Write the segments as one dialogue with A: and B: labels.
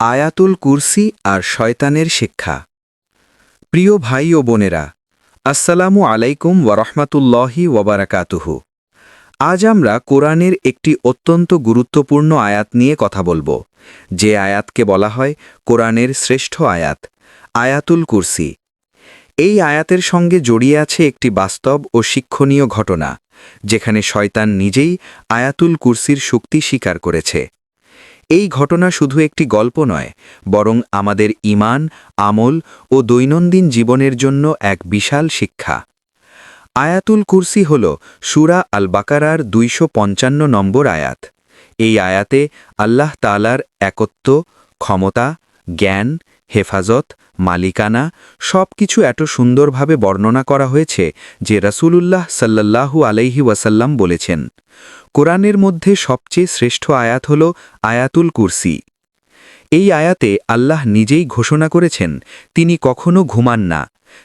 A: আয়াতুল কুরসি আর শয়তানের শিক্ষা। প্রিয় ভাই ও বোনেরা, আসসালামু আলাইকুম ওয়ারহমাতুল্লাহি ওয়াবারাকাতুহু আজ আমরা কোরআনের একটি অত্যন্ত গুরুত্বপূর্ণ আয়াত নিয়ে কথা বলব। যে আয়াতকে বলা হয় কোরআনের শ্রেষ্ঠ আয়াত, আয়াতুল কুরসি। এই আয়াতের সঙ্গে জড়িয়ে আছে একটি বাস্তব ও শিক্ষণীয় ঘটনা, যেখানে শয়তান নিজেই আয়াতুল কুরসির শক্তি স্বীকার করেছে। এই ঘটনা শুধু একটি গল্প নয়, বরং আমাদের ইমান, আমল ও দৈনন্দিন জীবনের জন্য এক বিশাল শিক্ষা। আয়াতুল কুরসি হল সুরা আল বাকারার দুইশো পঞ্চান্ন নম্বর আয়াত। এই আয়াতে আল্লাহ তালার একত্ব, ক্ষমতা, জ্ঞান হেফাজত, মালিকানা সব কিছু এত সুন্দরভাবে বর্ণনা করা হয়েছে যে রসুলুল্লাহ সাল্লাল্লাহু আলাইহি ওয়াসাল্লাম বলেছেন, কোরআনের মধ্যে সবচেয়ে শ্রেষ্ঠ আয়াত হল আয়াতুল কুরসি। এই আয়াতে আল্লাহ নিজেই ঘোষণা করেছেন, তিনি কখনো ঘুমান না,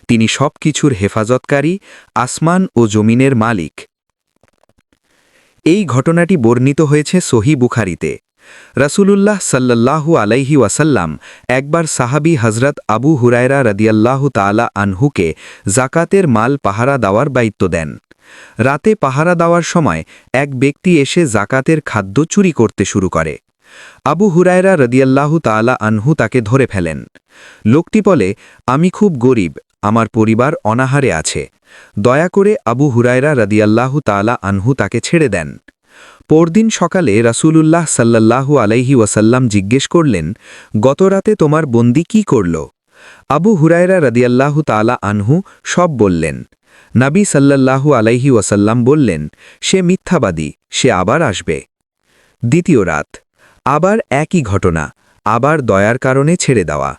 A: তিনি সব কিছুর হেফাজতকারী, আসমান ও জমিনের মালিক। এই ঘটনাটি বর্ণিত হয়েছে সহি বুখারিতে। রাসূলুল্লাহ সাল্লাল্লাহু আলাইহি ওয়াসাল্লাম একবার সাহাবী হজরত আবু হুরায়রা রদিয়াল্লাহু তালা আনহুকে জাকাতের মাল পাহারা দেওয়ার দায়িত্ব দেন। রাতে পাহারা দেওয়ার সময় এক ব্যক্তি এসে জাকাতের খাদ্য চুরি করতে শুরু করে। আবু হুরায়রা রদিয়াল্লাহু তালা আনহু তাকে ধরে ফেলেন। লোকটি বলে, আমি খুব গরিব, আমার পরিবার অনাহারে আছে। দয়া করে আবু হুরায়রা রদিয়াল্লাহু তালা আনহু তাকে ছেড়ে দেন। পরদিন সকালে রাসূলুল্লাহ সাল্লাল্লাহু আলাইহি ওয়াসাল্লাম জিজ্ঞেস করলেন, গত রাতে তোমার বন্দি কি করল? আবু হুরায়রা রদিয়াল্লাহু তালা আনহু সব বললেন। নাবী সাল্লাল্লাহু আলাইহি ওয়াসাল্লাম বললেন, সে মিথ্যাবাদী, সে আবার আসবে। দ্বিতীয় রাত, আবার একই ঘটনা, আবার দয়ার কারণে ছেড়ে দেওয়া।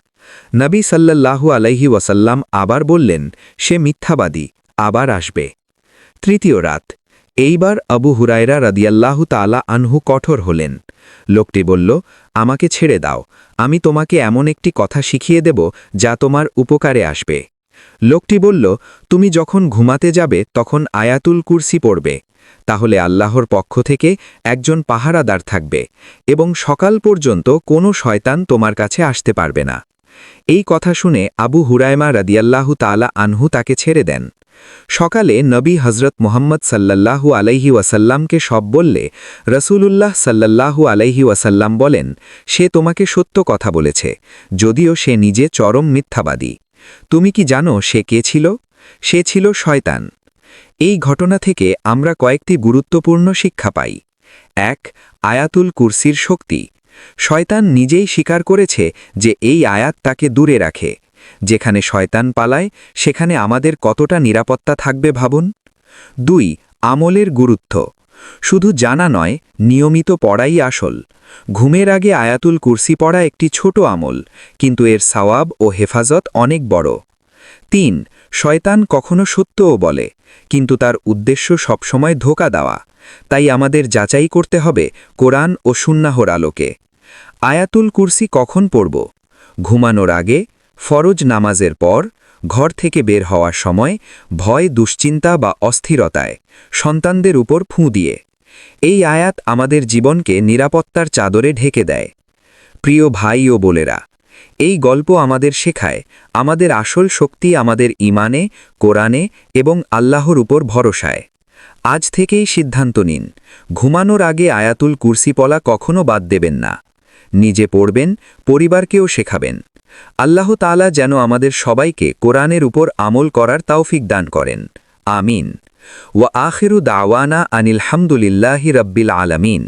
A: নবী সাল্লাল্লাহু আলাইহি ওয়াসাল্লাম আবার বললেন, সে মিথ্যাবাদী, আবার আসবে। তৃতীয় রাত এইবার আবু হুরায়রা রাদিয়াল্লাহু তালা আনহু কঠোর হলেন। লোকটি বলল, আমাকে ছেড়ে দাও। আমি তোমাকে এমন একটি কথা শিখিয়ে দেব যা তোমার উপকারে আসবে। লোকটি বলল, তুমি যখন ঘুমাতে যাবে তখন আয়াতুল কুরসি পড়বে। তাহলে আল্লাহর পক্ষ থেকে একজন পাহারাদার থাকবে এবং সকাল পর্যন্ত কোনো শয়তান তোমার কাছে আসতে পারবে না। এই কথা শুনে আবু হুরায়মা রাদিয়াল্লাহু তালা আনহু তাকে ছেড়ে দেন। সকালে নবী হজরত মোহাম্মদ সাল্লাল্লাহু আলাইহি ওয়াসাল্লামকে সব বললে, রসুলুল্লাহ সাল্লাল্লাহু আলাইহি ওয়াসাল্লাম বলেন, সে তোমাকে সত্য কথা বলেছে, যদিও সে নিজে চরম মিথ্যাবাদী। তুমি কি জানো সে কে ছিল? সে ছিল শয়তান। এই ঘটনা থেকে আমরা কয়েকটি গুরুত্বপূর্ণ শিক্ষা পাই। এক, আয়াতুল কুরসির শক্তি। শয়তান নিজেই স্বীকার করেছে যে এই আয়াত তাকে দূরে রাখে। যেখানে শয়তান পালায়, সেখানে আমাদের কতটা নিরাপত্তা থাকবে ভাবুন? দুই, আমলের গুরুত্ব। শুধু জানা নয়, নিয়মিত পড়াই আসল। ঘুমের আগে আয়াতুল কুরসি পড়া একটি ছোট আমল, কিন্তু এর সওয়াব ও হেফাজত অনেক বড়। তিন, শয়তান কখনো সত্যও বলে, কিন্তু তার উদ্দেশ্য সবসময় ধোকা দেওয়া। তাই আমাদের যাচাই করতে হবে কোরআন ও সুন্নাহর আলোকে। আয়াতুল কুরসি কখন পড়ব? ঘুমানোর আগে ফরজ নামাজের পর ঘর থেকে বের হওয়ার সময় ভয়, দুশ্চিন্তা বা অস্থিরতায় সন্তানদের উপর ফুঁ দিয়ে। এই আয়াত আমাদের জীবনকে নিরাপত্তার চাদরে ঢেকে দেয়। প্রিয় ভাই ও বোলেরা এই গল্প আমাদের শেখায় আমাদের আসল শক্তি আমাদের ইমানে, কোরআনে এবং আল্লাহর উপর ভরসায়। আজ থেকেই সিদ্ধান্ত নিন, ঘুমানোর আগে আয়াতুল কুরসি পলা কখনো বাদ দেবেন না। নিজে পড়বেন, পরিবারকেও শেখাবেন। আল্লাহ তালা যেন আমাদের সবাইকে কোরআনের উপর আমল করার তাওফিক দান করেন। আমিন। ওয়া আখিরু দাওয়ানা আনিল হামদুলিল্লাহি রব্বিল আলামিন।